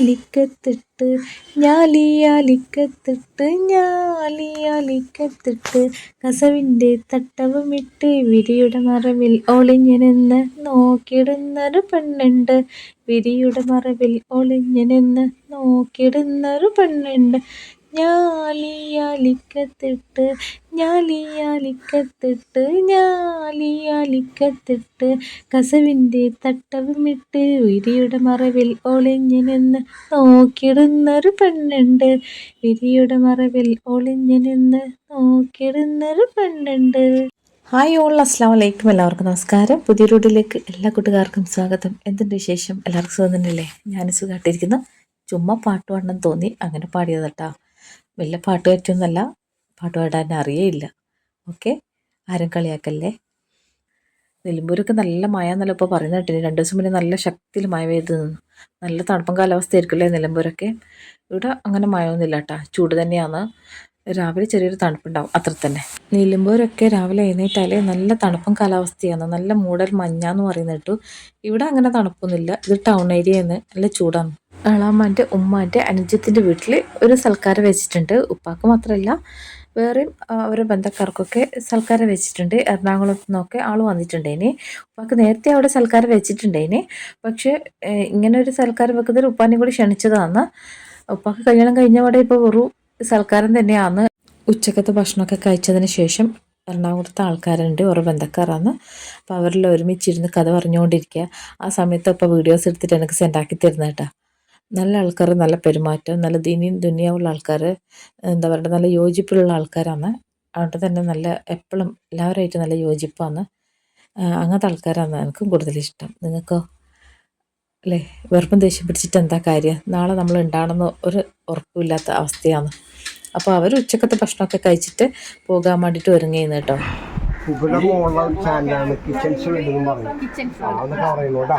ഞാലിയാലിക്കത്തിട്ട് ഞാലിയാലിക്കത്തിട്ട് ഞാലിയാലിക്കത്തിട്ട് കസവിന്റെ തട്ടവുമിട്ട് വിരിയുടെ മറവിൽ ഒളിഞ്ഞനെന്ന് നോക്കിടുന്നൊരു പെണ്ണുണ്ട്. വിരിയുടെ മറവിൽ ഒളിഞ്ഞനെന്ന് നോക്കിടുന്നൊരു പെണ്ണുണ്ട്. ഞാലിയാലിക്കത്തിട്ട് ഞാലിയാലിക്കത്തിട്ട് ഞാലിയാലിക്കത്തിട്ട് കസവിന്റെ തട്ടവുമിട്ട് വിരിയുടെ മറവിൽ ഒളിഞ്ഞു നിന്ന് നോക്കിടുന്നൊരു പെണ്ണുണ്ട്. വിരിയുടെ മറവിൽ ഒളിഞ്ഞു നിന്ന് നോക്കിടുന്നൊരു പെണ്ണുണ്ട്. ഹായ് ഓൾ അസ്സാം വലൈക്കും എല്ലാവർക്കും നമസ്കാരം. പുതിയ റോഡിലേക്ക് എല്ലാ കൂട്ടുകാർക്കും സ്വാഗതം. എന്തുണ്ട് വിശേഷം? എല്ലാവർക്കും സുഖം തന്നെയല്ലേ? ഞാൻ സുഖമായിട്ടിരിക്കുന്നു. ചുമ്മാ പാട്ട് പാടണം തോന്നി. അങ്ങനെ പാടിയതട്ടാ വലിയ പാട്ട് പറ്റുമെന്നല്ല പാട്ട് പാടാൻ അറിയേയില്ല. ഓക്കെ? ആരും കളിയാക്കല്ലേ? നിലമ്പൂരൊക്കെ നല്ല മഴ എന്നല്ല ഇപ്പോൾ പറയുന്ന കേട്ടില്ല രണ്ട് ദിവസം മുന്നേ നല്ല ശക്തിയിൽ മഴ പെയ്ത് നിന്നു. നല്ല തണുപ്പം കാലാവസ്ഥ ആയിരിക്കില്ലേ നിലമ്പൂരൊക്കെ? ഇവിടെ അങ്ങനെ മഴയൊന്നുമില്ല കേട്ടാ. ചൂട് തന്നെയാണ്. രാവിലെ ചെറിയൊരു തണുപ്പുണ്ടാവും. അത്ര തന്നെ. നിലമ്പൂരൊക്കെ രാവിലെ എഴുന്നേറ്റാലേ നല്ല തണുപ്പും കാലാവസ്ഥയാണ്. നല്ല മൂടൽ മഞ്ഞാന്ന് പറയുന്നത് കേട്ടു. ഇവിടെ അങ്ങനെ തണുപ്പൊന്നുമില്ല. ഇത് ടൗൺ ഏരിയയാണ്. നല്ല ചൂടാണ്. എളാമ്മാന്റെ ഉമ്മാന്റെ അനുജത്തിന്റെ വീട്ടിൽ ഒരു സൽക്കാരം വെച്ചിട്ടുണ്ട്. ഉപ്പാക്ക് മാത്രമല്ല വേറെയും ഓരോ ബന്ധക്കാർക്കൊക്കെ സൽക്കാരം വെച്ചിട്ടുണ്ട്. എറണാകുളത്തു നിന്നൊക്കെ ആൾ വന്നിട്ടുണ്ടേനെ. ഉപ്പാക്ക് നേരത്തെ അവിടെ സൽക്കാരം വെച്ചിട്ടുണ്ടേനെ. പക്ഷേ ഇങ്ങനെ ഒരു സൽക്കാരം വെക്കുന്നതിൽ ഉപ്പാനെയും കൂടി ക്ഷണിച്ചതാണ് ഉപ്പാക്ക് കല്യാണം കഴിഞ്ഞപാടെ ഇപ്പോൾ വെറു സൽക്കാരം തന്നെയാണ് ഉച്ചക്കത്തെ ഭക്ഷണമൊക്കെ കഴിച്ചതിന് ശേഷം എറണാകുളത്തെ ആൾക്കാരുണ്ട് ഓരോ ബന്ധക്കാരാണ് അപ്പോൾ അവരെല്ലാം ഒരുമിച്ചിരുന്ന് കഥ പറഞ്ഞുകൊണ്ടിരിക്കുക ആ സമയത്ത് ഇപ്പോൾ വീഡിയോസ് എടുത്തിട്ട് എനിക്ക് സെൻഡാക്കി തരുന്ന കേട്ടോ നല്ല ആൾക്കാർ നല്ല പെരുമാറ്റം നല്ല ദീനിയും ദുനിയാവുള്ള ആൾക്കാർ എന്താ പറയുക നല്ല യോജിപ്പിലുള്ള ആൾക്കാരാണ്. അതുകൊണ്ട് തന്നെ നല്ല എപ്പോഴും എല്ലാവരുമായിട്ട് നല്ല യോജിപ്പാണ്. അങ്ങനത്തെ ആൾക്കാരാണ് എനിക്കും കൂടുതൽ ഇഷ്ടം. നിങ്ങൾക്കോ? അല്ലേ? വെറുപ്പം ദേഷ്യം പിടിച്ചിട്ട് എന്താ കാര്യം? നാളെ നമ്മൾ ഉണ്ടാകണമെന്ന് ഒരു ഉറപ്പില്ലാത്ത അവസ്ഥയാണ്. അപ്പോൾ അവർ ഉച്ചക്കത്തെ ഭക്ഷണമൊക്കെ കഴിച്ചിട്ട് പോകാൻ വേണ്ടിയിട്ട് ഒരുങ്ങിയെന്ന് കേട്ടോ. ഇവിടെ മോളുള്ള ഒരു ചാനലാണ്. കിച്ചൺ ഫീൽഡ് എന്ന് പറയുന്നത് പറയുന്നു കേട്ടോ.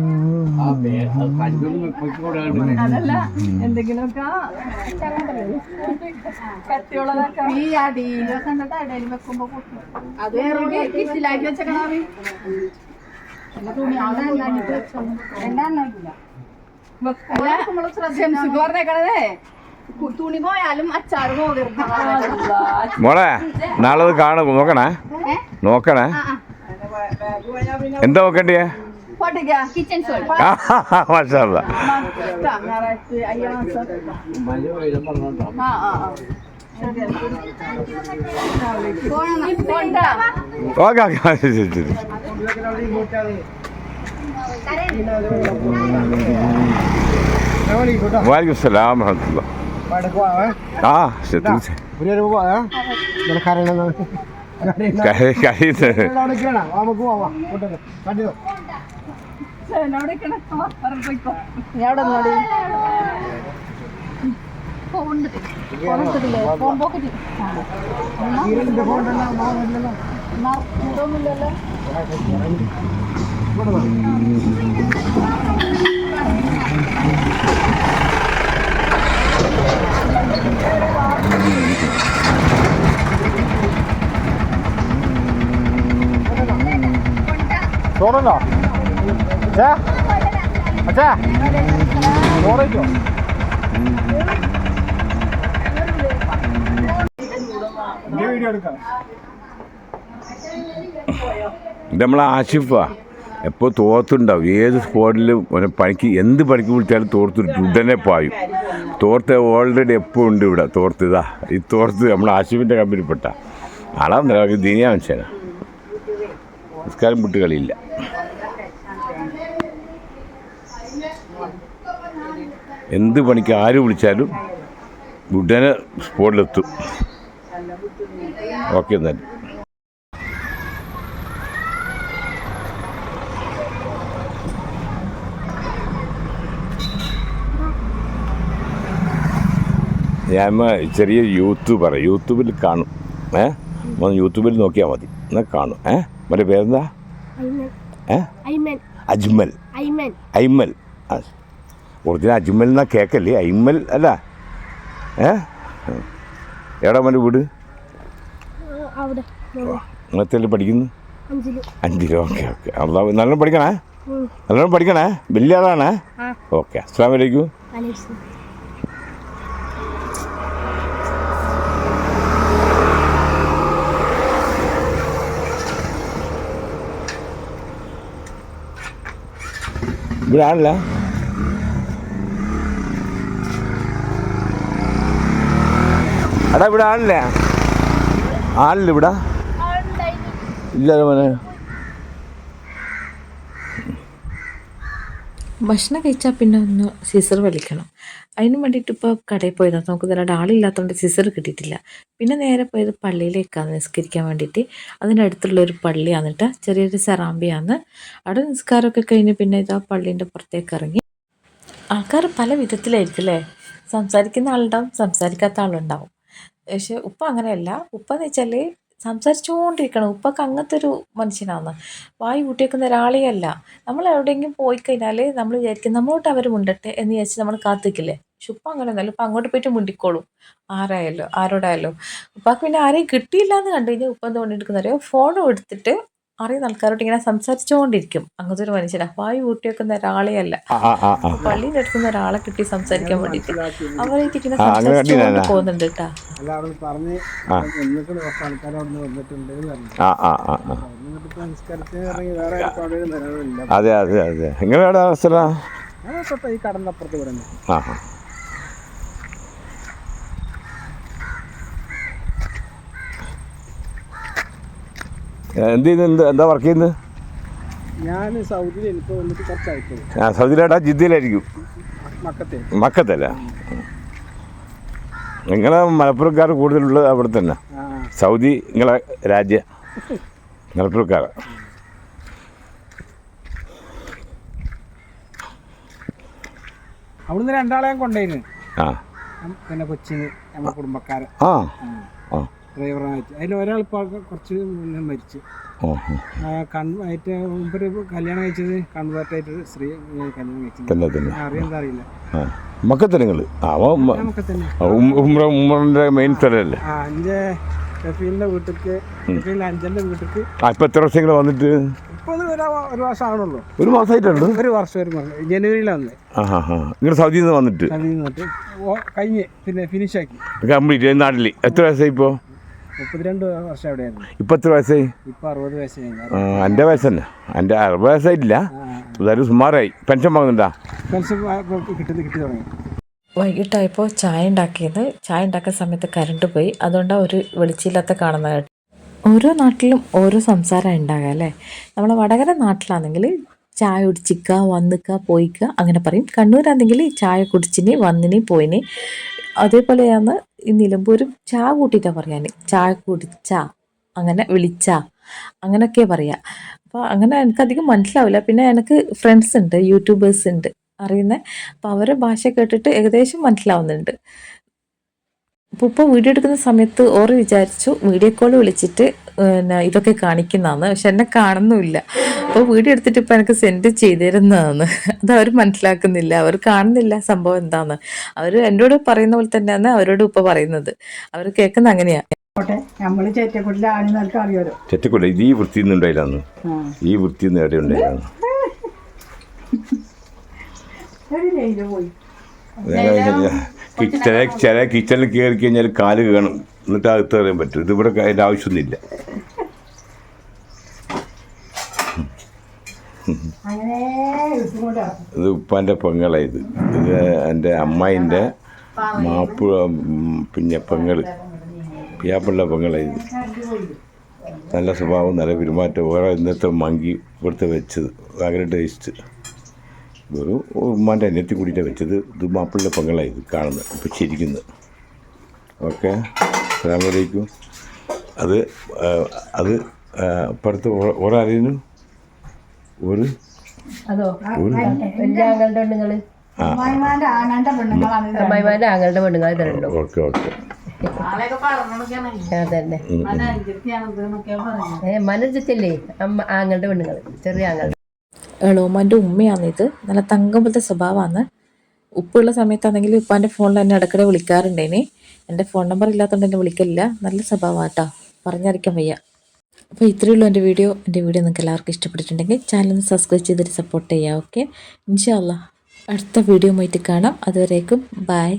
ഈ അടിയിലൊക്കെ കണ്ടിട്ട് അടിയിൽ വെക്കുമ്പോ. അത് കിറ്റിലാക്കി തുണി പറഞ്ഞേക്കണതേ പോയാലും അച്ചാറ് പോകരുത്. മോളെ നാളെ കാണും. നോക്കണേ? നോക്കണേ? എന്താ നോക്കണ്ടിയേ? പൊട്ടിക്ക? കിച്ചൺ സോൾ മാഷാ ഞായറാഴ്ച അയ്യാ ആ ആ ആ. പോണം പോണ്ടാ? Okay okay. ശരി ശരി വാലിക്കും സലാം വറഹമത്തുള്ള. ആ തീർച്ചയായും. ഒരു പോവാ. നീ അവിടെ നിന്നോടി. ഫോൺ പോക്കറ്റിൽ. ആ. ഇതിന്റെ അച്ഛാ അച്ഛാ ചോറ് വയ്ക്കോ വീഡിയോ എടുക്കാം. ഇത് നമ്മളെ ആഷിഫാ എപ്പോൾ തോർത്തുണ്ടാവും. ഏത് സ്പോട്ടിലും പണിക്ക് എന്ത് പണിക്ക് വിളിച്ചാലും തോർത്ത് ഉടനെ പായും. തോർത്ത് ഓൾറെഡി എപ്പോൾ ഉണ്ട് ഇവിടെ? തോർത്ത് ഇതാ. ഈ തോർത്ത് നമ്മൾ കമ്പനി കമ്പനിപ്പെട്ട ആളാ. ദിനിയാ മനുഷ്യനാ. നിസ്കാരം വിട്ട് കളിയില്ല. എന്ത് പണിക്ക് ആര് വിളിച്ചാലും ഉടനെ സ്പോട്ടിലെത്തും. ഓക്കെ എന്നാൽ ഞാൻ ചെറിയ യൂട്യൂബർ യൂട്യൂബിൽ കാണും. ഏ? ഒന്ന് യൂട്യൂബിൽ നോക്കിയാൽ മതി. എന്നാൽ കാണും. ഏ? മറ്റേ പേരെന്താ? ഏ? അജ്മൽ. അയ്മൽ. ഒറിജിനൽ അജ്മൽ എന്നാ കേക്കല്ലേ? ഐമൽ അല്ല. ഏ? എവിടെ മോന്റെ വീട്? ഇന്നത്തെ പഠിക്കുന്നു? അഞ്ചിൽ. Okay okay. അള്ളാഹ് നല്ലോണം പഠിക്കണേ? നല്ലോണം പഠിക്കണേ? വലിയ ആളാണേ. ഓക്കെ. അസ്സാം വലൈക്കും ഇവിടെ ആളില്ല എടാ ഇവിടെ ആളില്ല? ആളില്ല ഇവിടെ? ഇല്ല മോനെ. ഭക്ഷണം കഴിച്ചാൽ പിന്നെ ഒന്ന് സിസർ വലിക്കണം. അതിന് വേണ്ടിയിട്ട് ഇപ്പോൾ കടയിൽ പോയതാണ് നമുക്ക് ഇന്നലെ ആളില്ലാത്തതുകൊണ്ട് സിസർ കിട്ടിയിട്ടില്ല. പിന്നെ നേരെ പോയത് പള്ളിയിലേക്കാണ് നിസ്കരിക്കാൻ വേണ്ടിയിട്ട്. അതിന്റെ അടുത്തുള്ള ഒരു പള്ളിയാണ് കേട്ടോ ചെറിയൊരു സെറാമ്പിയാണ് അവിടെ നിസ്കാരമൊക്കെ കഴിഞ്ഞ് പിന്നെ ഇതാ പള്ളീന്റെ പുറത്തേക്ക് ഇറങ്ങി. ആൾക്കാർ പല വിധത്തിലായിരിക്കും അല്ലേ? സംസാരിക്കുന്ന ആളുണ്ടാവും സംസാരിക്കാത്ത ആളുണ്ടാവും. പക്ഷേ ഉപ്പ അങ്ങനെയല്ല. ഉപ്പ എന്ന് വെച്ചാൽ സംസാരിച്ചുകൊണ്ടിരിക്കണം ഉപ്പൊക്കെ അങ്ങനത്തെ ഒരു മനുഷ്യനാണ് വായു കൂട്ടിയേക്കുന്ന ഒരാളേ അല്ല നമ്മൾ എവിടെയെങ്കിലും പോയി കഴിഞ്ഞാൽ നമ്മൾ വിചാരിക്കും നമ്മളോട്ട് അവർ മുണ്ടട്ടെ എന്ന് വിചാരിച്ച് നമ്മൾ കാത്തിക്കില്ലേ പക്ഷെ ഉപ്പ അങ്ങനെ ഒന്നല്ല ഉപ്പ അങ്ങോട്ട് പോയിട്ട് മുണ്ടിക്കോളും. ആരായാലോ ആരോടായാലോ. ഉപ്പാക്ക് പിന്നെ ആരെയും കിട്ടിയില്ല എന്ന് കണ്ടു കഴിഞ്ഞാൽ ഉപ്പ എന്ത് കൊണ്ടിരിക്കുന്നറിയോ ഫോൺ എടുത്തിട്ട് അറിയുന്ന ആൾക്കാരോട് ഇങ്ങനെ സംസാരിച്ചുകൊണ്ടിരിക്കും അങ്ങനത്തെ ഒരു മനുഷ്യനാണ് വായു കൂട്ടിയേക്കുന്ന ഒരാളെ അല്ല. പള്ളിന്റെ അടുത്ത് പള്ളിയിൽ എടുക്കുന്ന ഒരാളെ കിട്ടി സംസാരിക്കാൻ വേണ്ടിട്ട് അവരായിട്ട് ഇങ്ങനെ സംസാരിച്ചുകൊണ്ട്. പോകുന്നുണ്ട് കേട്ടാ. നിന്ന് അതെ അതെ അതെ. നിങ്ങളുടെ തൊട്ട് ഈ കടന്നപ്പുറത്ത് പറഞ്ഞു ആ. എന്ത് ചെയ്യുന്നത് എന്താ? വർക്ക് ചെയ്യുന്നത് ഞാൻ സൗദിയിൽ എനിക്ക് വന്നിട്ട് കുറച്ചായിട്ടുള്ളൂ ആ സൗദിയിലാട്ടാ ജിദ്ദയിലായിരിക്കും. മക്കത്തെ. മക്കത്തല്ല നിങ്ങളെ മലപ്പുറക്കാർ കൂടുതലുള്ളത് അവിടെ തന്നെ. സൗദി നിങ്ങളെ രാജ്യ. മലപ്പുറക്കാർ അവിടുന്ന് രണ്ടാളെ ഞാൻ ആ. പിന്നെ കൊച്ചിന് നമ്മുടെ കുടുംബക്കാരെ ആ. ആ. ഡ്രൈവറായിട്ട്. അതിൽ ഒരാൾ ഇപ്പോൾ കുറച്ച് മുന്നേ മരിച്ചു. കൺ മുമ്പൊരു കല്യാണം കഴിച്ചത് കൺവേർട്ട് ആയിട്ട് സ്ത്രീ കല്യാണം കഴിച്ചത് അറിയാൻ അറിയില്ല ആ മക്കത്തെ നിങ്ങൾ ആ അവൻ മ- നമുക്ക് തന്നെ ആ, ഉം- ഉമ്ര ഉമ്മറിന്റെ മെയിൻ സ്ഥലമല്ലേ എന്റെ ഷഫീലിന്റെ വീട്ടിലേക്ക് ഷഫീലിന്റെ അഞ്ചന്റെ വീട്ടിലേക്ക് ഇപ്പം എത്ര വർഷം വന്നിട്ട്? ഒരു ഒരു വർഷം ഒരു മാസമായിട്ടുണ്ട് ഒരു വർഷം ഒരു മാസം. ജനുവരിയിലാണ് നിങ്ങൾ സൗദിയിൽ നിന്ന് വന്നിട്ട്? കഴിഞ്ഞ്. പിന്നെ ഫിനിഷാക്കി കംപ്ലീറ്റ് നാട്ടിൽ എത്ര വയസ്സായി ഇപ്പോൾ മുപ്പത്തിരണ്ട് വർഷം അവിടെയായിരുന്നു ഇപ്പം എത്ര വയസ്സായി അറുപത് വയസ്സായി എന്റെ വയസ്സ് തന്നെ എന്റെ അറുപത് വയസ്സായിട്ടില്ല. അതായത് സുമാറായി. പെൻഷൻ വാങ്ങുന്നുണ്ടാ? പെൻഷൻ കിട്ടി കിട്ടി തുടങ്ങി. വൈകിട്ടായപ്പോൾ ചായ ഉണ്ടാക്കിയത്. ചായ ഉണ്ടാക്കുന്ന സമയത്ത് കറണ്ട് പോയി. അതുകൊണ്ടാണ് ഒരു വെളിച്ചില്ലാത്ത കാണുന്നത് കേട്ടോ. ഓരോ നാട്ടിലും ഓരോ സംസാരം ഉണ്ടാകുക അല്ലേ? നമ്മളെ വടകര നാട്ടിലാണെങ്കിൽ ചായ കുടിച്ചിക്ക വന്നിക്ക പോയിക്ക അങ്ങനെ പറയും. കണ്ണൂരാണെങ്കിൽ ചായ കുടിച്ചിന് വന്നിന് പോയിന്. അതേപോലെയാണ് നിലമ്പൂരും ചാ കൂട്ടിയിട്ടാണ് പറയാൻ ചാ കുടിച്ച അങ്ങനെ വിളിച്ച അങ്ങനെയൊക്കെ പറയാ. അപ്പോൾ അങ്ങനെ എനിക്കധികം മനസ്സിലാവില്ല. പിന്നെ എനിക്ക് ഫ്രണ്ട്സ് ഉണ്ട് യൂട്യൂബേഴ്സ് ഉണ്ട് അറിയുന്നത് അപ്പോൾ അവരെ ഭാഷ കേട്ടിട്ട് ഏകദേശം മനസ്സിലാവുന്നുണ്ട്. അപ്പോൾ ഇപ്പോൾ വീഡിയോ എടുക്കുന്ന സമയത്ത് ഓറ് വിചാരിച്ചു വീഡിയോ കോൾ വിളിച്ചിട്ട് പിന്നെ ഇതൊക്കെ കാണിക്കുന്നതാണ്. പക്ഷെ എന്നെ കാണുന്നുമില്ല. അപ്പോൾ വീഡിയോ എടുത്തിട്ട് ഇപ്പോൾ എനിക്ക് സെൻഡ് ചെയ്തിരുന്നതാണ്. അത് അവർ മനസ്സിലാക്കുന്നില്ല. അവർ കാണുന്നില്ല സംഭവം എന്താണ് അവർ എന്നോട് പറയുന്ന പോലെ തന്നെയാണ് അവരോട് ഇപ്പോൾ പറയുന്നത്. അവർ കേൾക്കുന്ന അങ്ങനെയാണ് നമ്മൾ അറിയാലോ. ഇത് ഈ വൃത്തി ഉണ്ടായില്ലാന്ന്. ഈ വൃത്തിയൊന്നും എവിടെ ഉണ്ടായിരുന്നു പോയി. ചില ചില കിച്ചണിൽ കയറി കഴിഞ്ഞാൽ കാൽ കാണും എന്നിട്ട് അകത്ത് കയറാൻ പറ്റും. ഇതിവിടെ അതിന്റെ ആവശ്യമൊന്നുമില്ല. ഇത് ഉപ്പാന്റെ പെങ്ങളായത് ഇത്. എന്റെ അമ്മായിന്റെ മാപ്പിള പിന്നെ പെങ്ങൾ. പിയാപ്പിള്ള പെങ്ങളായത് നല്ല സ്വഭാവം നല്ല പെരുമാറ്റം. ഓരോ ഇന്നത്തെ മങ്കി ഇവിടുത്തെ വെച്ചത്. ഭയങ്കര ടേസ്റ്റ് ഒരു ഉമ്മാന്റെ അന്യത്തിൽ കൂടിയിട്ടാണ് വെച്ചത്. ഇത് മാപ്പിള്ള പെങ്ങളായത് കാണുന്നത്. ഇപ്പം ചിരിക്കുന്നത് ഓക്കെ. അസ്സാമലൈക്കും അത് അത് ഇപ്പുറത്ത് ഒരാരേനും ഒരു ആങ്ങളുടെ പെണ്ണുങ്ങൾ ഇതുണ്ടോ ഓക്കെ ഓക്കെ. അതന്നെ. മനോജത്തല്ലേ? അമ്മ ആങ്ങളുടെ പെണ്ണുങ്ങൾ. ചെറിയ ആങ്ങളുടെ എളോമാന്റെ ഉമ്മയാണ് ഇത് നല്ല തങ്കം പോലത്തെ സ്വഭാവമാണ്. ഉപ്പുള്ള സമയത്താണെങ്കിൽ ഉപ്പാന്റെ ഫോണിൽ എന്നെ ഇടയ്ക്കിടെ വിളിക്കാറുണ്ടേനെ. എന്റെ ഫോൺ നമ്പർ ഇല്ലാത്തതുകൊണ്ട് എന്നെ വിളിക്കലില്ല. നല്ല സ്വഭാവമാട്ടോ പറഞ്ഞറിയിക്കാൻ വയ്യ. അപ്പോൾ ഇത്രയേ ഉള്ളൂ എന്റെ വീഡിയോ. എന്റെ വീഡിയോ നിങ്ങൾക്ക് എല്ലാവർക്കും ഇഷ്ടപ്പെട്ടിട്ടുണ്ടെങ്കിൽ ചാനൽ സബ്സ്ക്രൈബ് ചെയ്തിട്ട് സപ്പോർട്ട് ചെയ്യാം. ഓക്കെ ഇൻഷാല്ല അടുത്ത വീഡിയോ ആയിട്ട് കാണാം. അതുവരേക്കും ബൈ